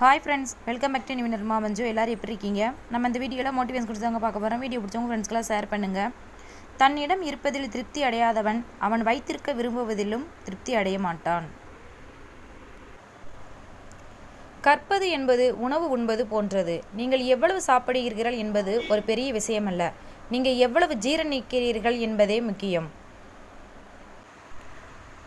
Hi friends welcome back to Nivinar Manju எல்லோரும் எப்படி இருக்கீங்க? நம்ம இந்த வீடியோவில் மோட்டிவேஷன் கொடுத்தாங்க பார்க்க போகிறோம் வீடியோ பிடிச்சவங்க ஃப்ரெண்ட்ஸ்க்கெலாம் ஷேர் பண்ணுங்கள் தன்னிடம் இருப்பதில் திருப்தி அடையாதவன் அவன் வைத்திருக்க விரும்புவதிலும் திருப்தி அடைய மாட்டான். கற்பது என்பது உணவு உண்பது போன்றது. நீங்கள் எவ்வளவு சாப்பிடுகிறீர்கள் என்பது ஒரு பெரிய விஷயமல்ல. நீங்கள் எவ்வளவு ஜீரணிக்கிறீர்கள் என்பதே முக்கியம்.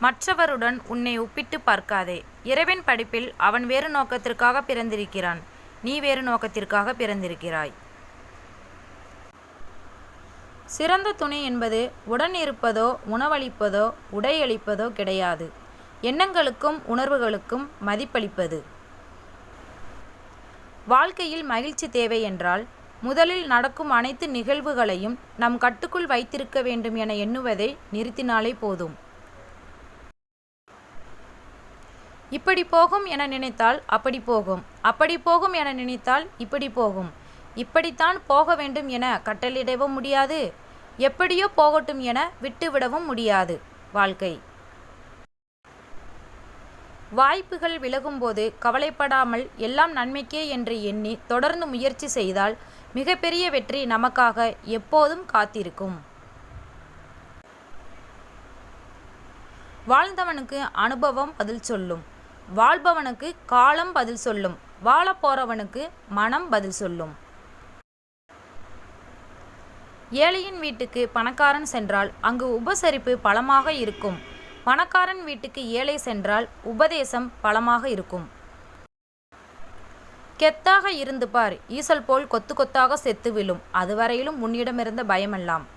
மற்றவருடன் உன்னை ஒப்பிட்டு பார்க்காதே. இறைவன் படிப்பில் அவன் வேறு நோக்கத்திற்காக பிறந்திருக்கிறான். நீ வேறு நோக்கத்திற்காக பிறந்திருக்கிறாய். சிறந்த துணை என்பது உடன் இருப்பதோ உணவளிப்பதோ உடையளிப்பதோ கிடையாது. எண்ணங்களுக்கும் உணர்வுகளுக்கும் மதிப்பளிப்பது. வாழ்க்கையில் மகிழ்ச்சி தேவை என்றால் முதலில் நடக்கும் அனைத்து நிகழ்வுகளையும் நம் கட்டுக்குள் வைத்திருக்க வேண்டும் என எண்ணுவதை நிறுத்தினாலே போதும். இப்படி போகும் என நினைத்தால் அப்படி போகும். அப்படி போகும் என நினைத்தால் இப்படி போகும். இப்படித்தான் போக வேண்டும் என கட்டளிடவும் முடியாது. எப்படியோ போகட்டும் என விட்டுவிடவும் முடியாது. வாழ்க்கை. வாய்ப்புகள் விலகும்போது கவலைப்படாமல் எல்லாம் நன்மைக்கே என்று எண்ணி தொடர்ந்து முயற்சி செய்தால் மிகப்பெரிய வெற்றி நமக்காக எப்போதும் காத்திருக்கும். வாழ்ந்தவனுக்கு அனுபவம் பதில் சொல்லும். வாழ்பவனுக்கு காலம் பதில் சொல்லும். வாழப் போறவனுக்கு மனம் பதில் சொல்லும். ஏழையின் வீட்டுக்கு பணக்காரன் சென்றால் அங்கு உபசரிப்பு பலமாக இருக்கும். பணக்காரன் வீட்டுக்கு ஏழை சென்றால் உபதேசம் பலமாக இருக்கும். கெத்தாக இருந்து பார் ஈசல் போல் கொத்து கொத்தாக செத்து விழும். அதுவரையிலும் உன்னிடமிருந்த பயமெல்லாம்.